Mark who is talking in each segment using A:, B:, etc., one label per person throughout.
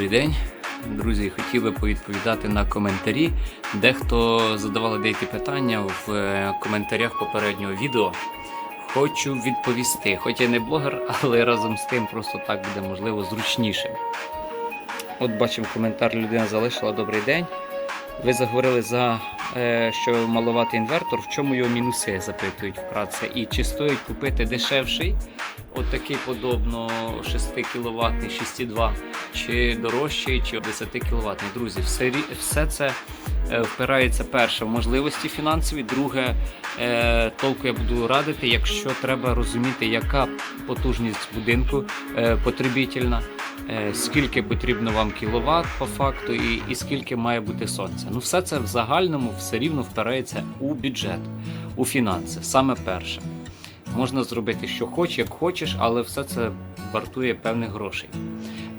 A: Добрий день, друзі. Хотів би повідповідати на коментарі. Дехто задавали деякі питання в е, коментарях попереднього відео. Хочу відповісти. Хоч я не блогер, але разом з тим просто так буде можливо зручніше. От бачимо коментар, людина залишила добрий день. Ви заговорили за е, що малувати інвертор, в чому його мінуси запитують вкратце. І чи стоїть купити дешевший, от такий подобно 6 кВт, 6,2, чи дорожчий, чи 10 кВт. Друзі, все, все це е, впирається перше в можливості фінансові, друге, е, толку я буду радити, якщо треба розуміти, яка потужність будинку е, потребітельна. Скільки потрібно вам кіловат по факту, і, і скільки має бути сонця. Ну, все це в загальному все рівно впирається у бюджет, у фінанси. Саме перше. Можна зробити, що хочеш, як хочеш, але все це вартує певних грошей.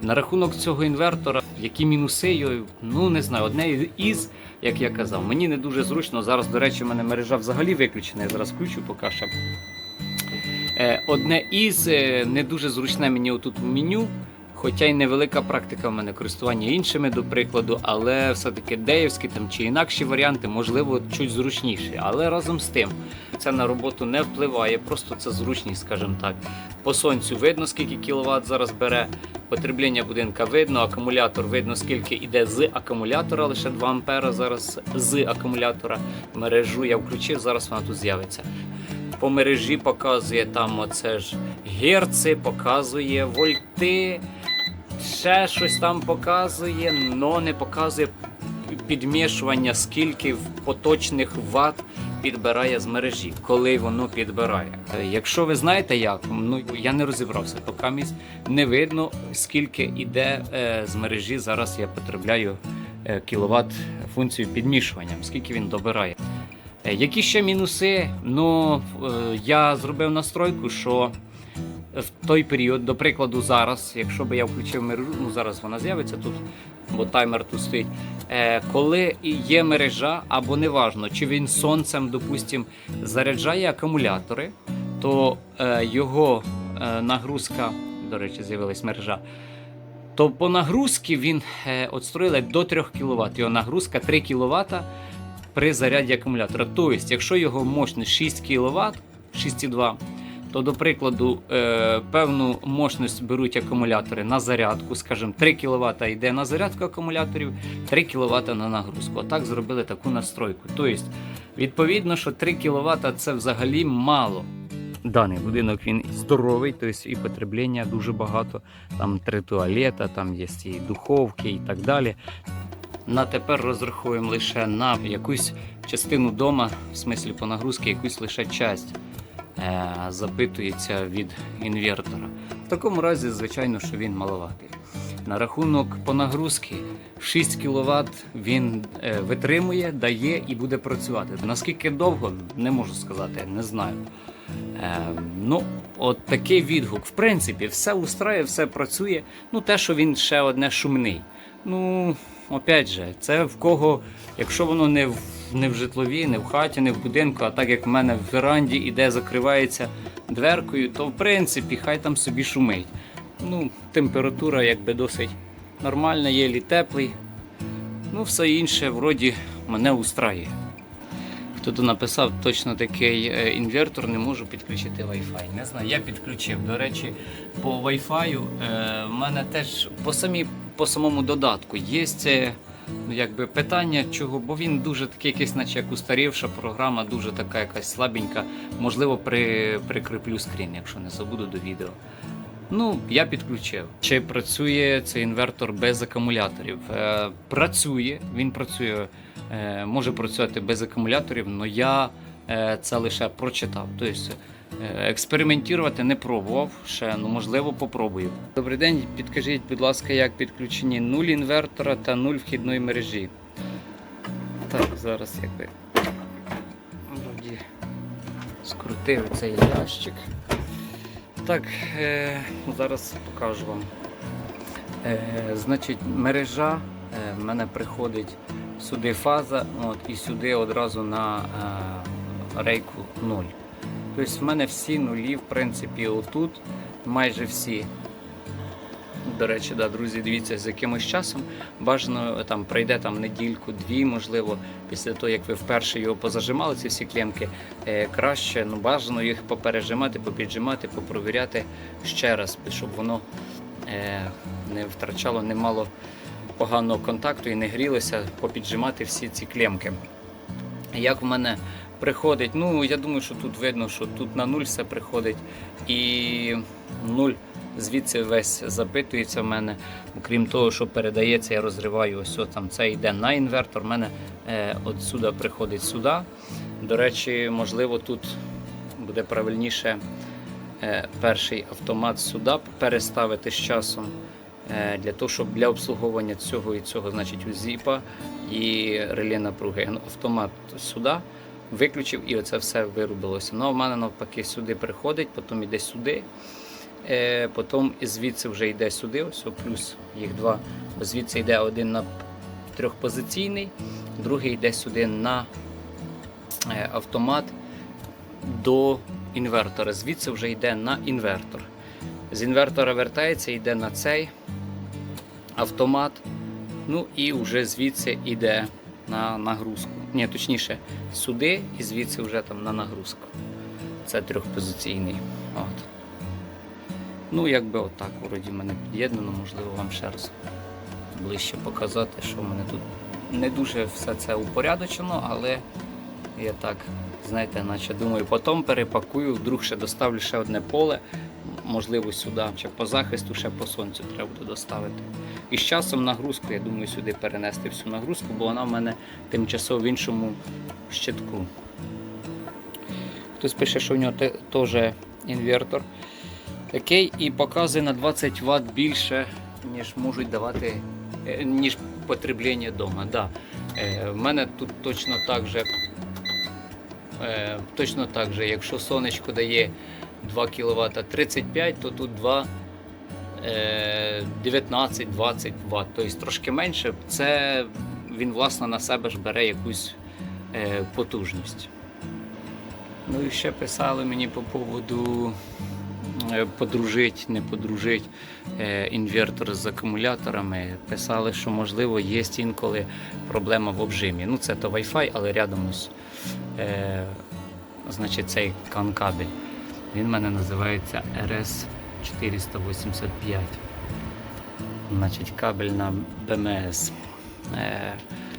A: На рахунок цього інвертора, які мінуси ну не знаю, одне із, як я казав, мені не дуже зручно. Зараз, до речі, в мене мережа взагалі виключена. Я зараз включу поки що. Е, Одне із е, не дуже зручне мені отут в меню. Хоча й невелика практика в мене користування іншими, до прикладу, але все-таки деївські там чи інакші варіанти, можливо, чуть зручніші. Але разом з тим це на роботу не впливає, просто це зручність, скажімо так. По сонцю видно, скільки кіловат зараз бере. Потреблення будинка видно, акумулятор видно, скільки йде з акумулятора, лише 2 ампера зараз з акумулятора. Мережу я включив, зараз вона тут з'явиться по мережі показує там оце ж герци, показує вольти, ще щось там показує, но не показує підмішування, скільки поточних ват підбирає з мережі, коли воно підбирає. Е, Якщо ви знаєте як, ну я не розібрався, поки місць не видно, скільки іде е, з мережі. Зараз я потребляю е, кіловат функцію підмішування, скільки він добирає. Які ще мінуси? Ну, я зробив настройку, що в той період, до прикладу, зараз, якщо би я включив мережу, ну зараз вона з'явиться тут, бо таймер тут стоїть. Е, коли є мережа, або неважно, чи він сонцем, допустим, заряджає акумулятори, то е, його е, нагрузка, до речі, з'явилась мережа. То по нагрузці він е, от до 3 кВт. Його нагрузка 3 кВт при заряді акумулятора. Тобто, якщо його мощність 6 кВт, 6,2, то, до прикладу, е, певну мощність беруть акумулятори на зарядку, скажімо, 3 кВт йде на зарядку акумуляторів, 3 кВт на нагрузку. Отак зробили таку настройку. Тобто, відповідно, що 3 кВт це взагалі мало. Даний будинок він здоровий, тобто і потреблення дуже багато. Там три туалета, там є і духовки і так далі. На тепер розраховуємо лише на якусь частину дома, в смислі по нагрузці, якусь лише часть запитується від інвертора. В такому разі, звичайно, що він маловатий. На рахунок по нагрузці 6 кВт він е, витримує, дає і буде працювати. Наскільки довго, не можу сказати, не знаю. Е, ну, от такий відгук. В принципі, все устраює, все працює. Ну, те, що він ще одне шумний. Ну, опять же, це в кого, якщо воно не в, не в житловій, не в хаті, не в будинку, а так як в мене в веранді іде, закривається дверкою, то в принципі хай там собі шумить. Ну, температура якби досить нормальна, єлі теплий. Ну, все інше вроді мене устраює. Хто то написав точно такий е, інвертор, не можу підключити Wi-Fi. Не знаю, я підключив. До речі, по Wi-Fi е, в мене теж по, самі, по самому додатку є ну, якби питання, чого, бо він дуже такий, якийсь, наче як устарівша програма, дуже така якась слабенька. Можливо, при, прикріплю скрін, якщо не забуду до відео. Ну, я підключив. Чи працює цей інвертор без акумуляторів? Е, працює, він працює, е, може працювати без акумуляторів, але я е, це лише прочитав. Тобто експериментувати не пробував ще, ну можливо, попробую. Добрий день, підкажіть, будь ласка, як підключені нуль інвертора та нуль вхідної мережі. Так, зараз якби вроді скрутив цей ящик. Так, е, зараз покажу вам. Е, значить, мережа е, в мене приходить сюди фаза, от, і сюди одразу на е, рейку 0. Тобто в мене всі нулі, в принципі, отут майже всі. До речі, да, друзі, дивіться, з якимось часом бажано е, там пройде там недільку, дві, можливо, після того, як ви вперше його позажимали, ці всі клемки, е, краще ну, бажано їх попережимати, попіджимати, попровіряти ще раз, щоб воно е, не втрачало, не мало поганого контакту і не грілося, попіджимати всі ці клемки. Як в мене приходить, ну я думаю, що тут видно, що тут на нуль все приходить. І нуль звідси весь запитується в мене. Окрім того, що передається, я розриваю ось о, там це йде на інвертор. У мене е, от сюди приходить сюди. До речі, можливо, тут буде правильніше е, перший автомат сюди переставити з часом. е, Для того, щоб для обслуговування цього і цього, значить, у зіпа і реле напруги. Автомат сюди виключив і оце все вирубилося. Ну, в мене навпаки сюди приходить, потім йде сюди. Е, потім звідси вже йде сюди, ось плюс їх два. Звідси йде один на трьохпозиційний, другий йде сюди на е, автомат до інвертора. Звідси вже йде на інвертор. З інвертора вертається, йде на цей автомат. Ну і вже звідси йде на нагрузку. Ні, точніше, сюди і звідси вже там на нагрузку. Це трьохпозиційний. От. Ну, якби отак, вроді в мене під'єднано, можливо, вам ще раз ближче показати, що в мене тут не дуже все це упорядочено, але я так, знаєте, наче думаю, потім перепакую, вдруг ще доставлю ще одне поле, можливо, сюди, чи по захисту, ще по сонцю треба буде доставити. І з часом нагрузку, я думаю, сюди перенести всю нагрузку, бо вона в мене тимчасово в іншому щитку. Хтось пише, що в нього те- теж інвертор такий і показує на 20 Вт більше, ніж можуть давати, е, ніж потреблення вдома. Да. Е, В мене тут точно так же, е, точно так же, якщо сонечко дає 2 кВт 35, то тут 2 е, 19-20 Вт, тобто трошки менше. Це він власне на себе ж бере якусь е, потужність. Ну і ще писали мені по поводу е, подружить, не подружить е, інвертор з акумуляторами. Писали, що можливо є інколи проблема в обжимі. Ну це то Wi-Fi, але рядом е, значить, цей кан-кабель. Він в мене називається RS485. Значить, кабель на БМС. Е,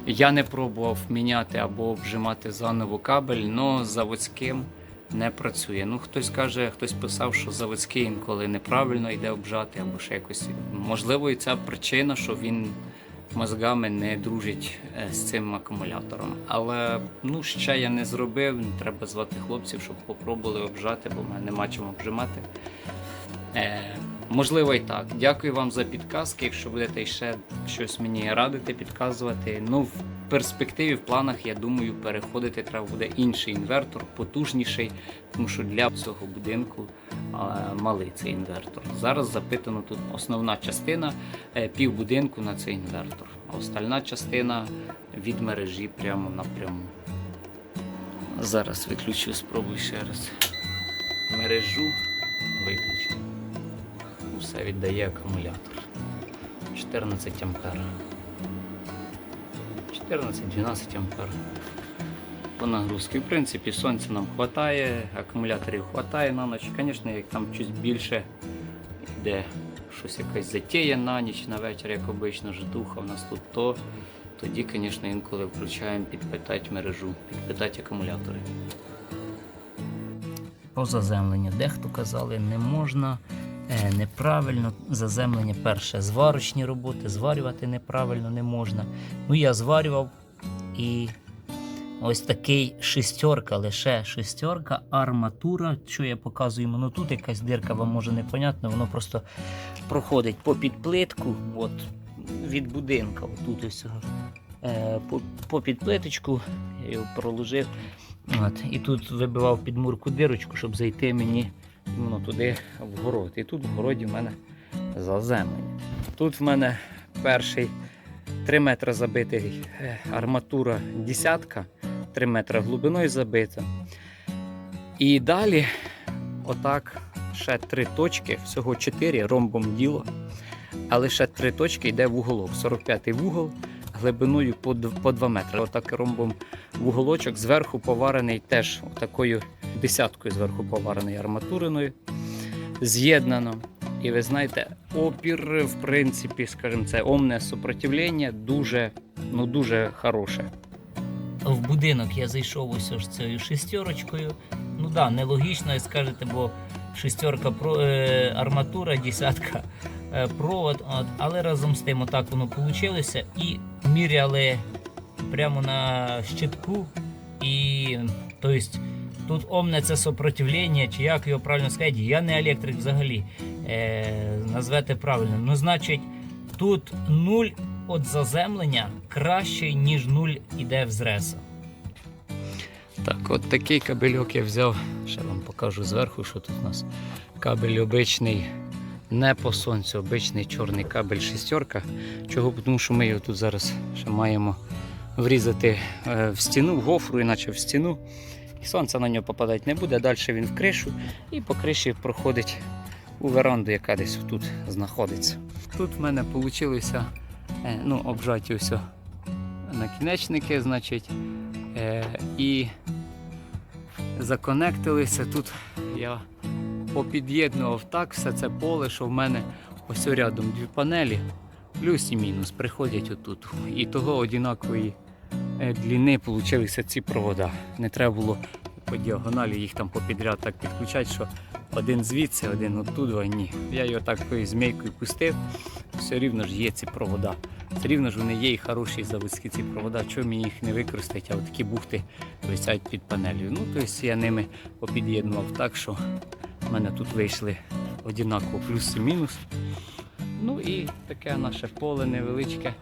A: я не пробував міняти або обжимати заново кабель, але заводським не працює. Ну, хтось каже, хтось писав, що заводський інколи неправильно йде обжати, або ще якось. Можливо, і ця причина, що він мозгами не дружить е, з цим акумулятором. Але ну, ще я не зробив. Треба звати хлопців, щоб попробували обжати, бо в мене нема чим обжимати. Можливо і так. Дякую вам за підказки. Якщо будете ще щось мені радити, підказувати. Ну, в перспективі, в планах, я думаю, переходити треба буде інший інвертор, потужніший, тому що для цього будинку малий цей інвертор. Зараз запитано тут основна частина е, півбудинку на цей інвертор, а остальна частина від мережі прямо напряму. Зараз виключу, спробую ще раз. Мережу виключити. Все віддає акумулятор. 14 ампер. 14-12 ампер. По нагрузці. В принципі, сонця нам вистачає, акумуляторів вистачає на ніч. Звісно, як там щось більше йде щось якась затія на ніч, на вечір, як обично, житуха в нас тут, то тоді, звісно, інколи включаємо підпитати мережу, підпитати акумулятори. Про заземлення. Дехто казали, не можна неправильно. Заземлення перше. Зварочні роботи, зварювати неправильно не можна. Ну, я зварював і ось такий шестерка, лише шестерка, арматура, що я показую, ну тут якась дирка, вам може непонятно, воно просто проходить по підплитку, от, від будинка. Тут ось е, по, по підплиточку я його проложив. От, і тут вибивав підмурку дирочку, щоб зайти мені ну, туди в город. І тут в городі в мене заземлення. Тут в мене перший 3 метри забитий е, арматура десятка, 3 метри глибиною забита. І далі, отак, ще три точки, всього 4 ромбом діло. а лише три точки йде в уголок. 45-й вугол глибиною по 2 метри. Отак ромбом вуголочок зверху поварений теж такою десяткою зверху поварений арматуриною. З'єднано. І ви знаєте, опір, в принципі, скажімо, це омне супротивлення дуже, ну, дуже хороше.
B: в будинок я зайшов ось ось цією шестерочкою. Ну да, нелогічно, скажете, бо шестерка е, арматура, десятка е, провод. От, але разом з тим, отак воно вийшло. І міряли прямо на щитку. І тобто, тут омне це сопротивлення, чи як його правильно сказати, я не електрик взагалі. Е, назвете правильно. Ну, значить, тут нуль від заземлення краще, ніж нуль іде в зреса.
A: Так, от такий кабельок я взяв. Ще вам покажу зверху, що тут у нас кабель обичний, не по сонцю, обичний чорний кабель шістерка. Чого? Тому що ми його тут зараз ще маємо врізати е, в стіну, в гофру, іначе в стіну. Сонце на нього попадати не буде. Далі він в кришу і по криші проходить у веранду, яка десь тут знаходиться. Тут в мене вийшло ну, обжаті ось накінечники, значить. Е, і законектилися. Тут я попід'єднував так все це поле, що в мене ось рядом дві панелі, плюс і мінус приходять отут. І того однакової е, длини получилися ці провода. Не треба було по діагоналі їх там попідряд так підключати, що один звідси, один оттуда, ні. Я його так змійкою пустив, все рівно ж є ці провода. Все рівно ж вони є і хороші заводські ці провода. Чому мені їх не використати, а такі бухти висять під панелью. Ну, тобто я ними попід'єднував так, що в мене тут вийшли однаково плюс і мінус. Ну і таке наше поле невеличке.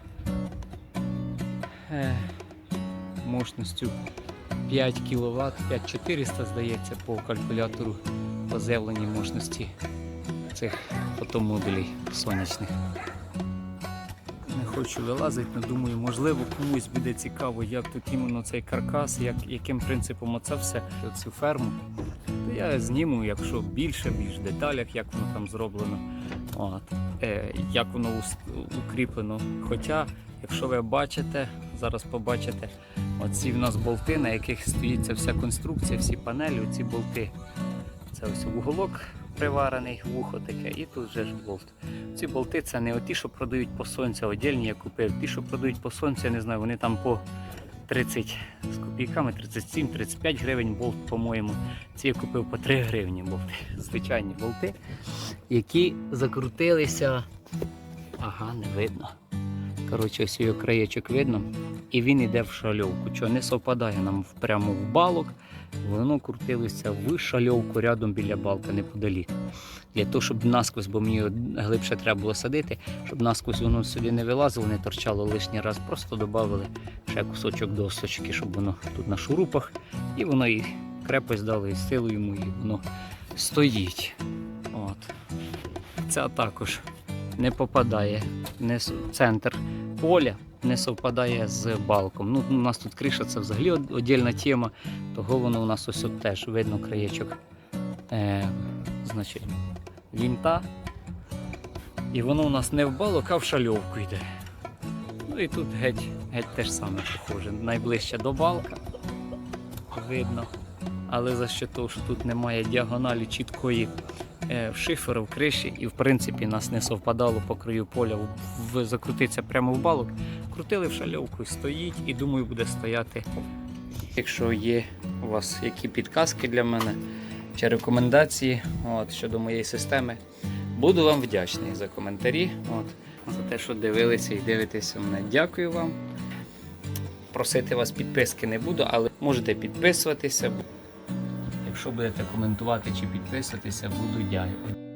A: Мощністю 5 кВт, 5400 здається по калькулятору позивленій мощності цих фотомодулей сонячних. Не хочу вилазити, але думаю, можливо, комусь буде цікаво, як тут іменно цей каркас, як, яким принципом оце все, цю ферму. То я зніму, якщо більше, більш деталях, як воно там зроблено, от, е, як воно укріплено. Хоча, якщо ви бачите, зараз побачите, оці в нас болти, на яких стоїть ця вся конструкція, всі панелі, ці болти. Це ось уголок приварений, вухо таке, і тут вже ж болт. Ці болти це не ті, що продають по сонцю, отдельні я купив. Ті, що продають по сонцю, я не знаю, вони там по 30 з копійками, 37-35 гривень болт, по-моєму. Ці я купив по 3 гривні болти. Звичайні болти, які закрутилися. Ага, не видно. Коротше, ось його краєчок видно. І він йде в шальовку. Чого не совпадає нам прямо в балок. Воно крутилося в шальовку рядом біля балка неподалік. Для того, щоб насквозь, бо мені глибше треба було садити, щоб насквозь воно сюди не вилазило, не торчало лишній раз, просто додали ще кусочок досочки, щоб воно тут на шурупах, і воно і крепость дало, і силу йому, і воно стоїть. От. Ця також не попадає не в центр поля, не совпадає з балком. Ну, у нас тут криша це взагалі од- тема, того воно у нас ось от теж видно краєчок. Е, значить, вінта. І воно у нас не в балок, а в шальовку йде. Ну і тут геть, геть те ж саме похоже. Найближче до балка видно. Але за що того, що тут немає діагоналі чіткої е, в шиферу, в криші, і в принципі нас не совпадало по краю поля в- закрутитися прямо в балок. Крутили в шальовку, стоїть і думаю, буде стояти. Якщо є у вас які підказки для мене чи рекомендації от, щодо моєї системи, буду вам вдячний за коментарі. От, за те, що дивилися і дивитеся мене. Дякую вам. Просити вас підписки не буду, але можете підписуватися. Якщо будете коментувати чи підписуватися, буду дякувати.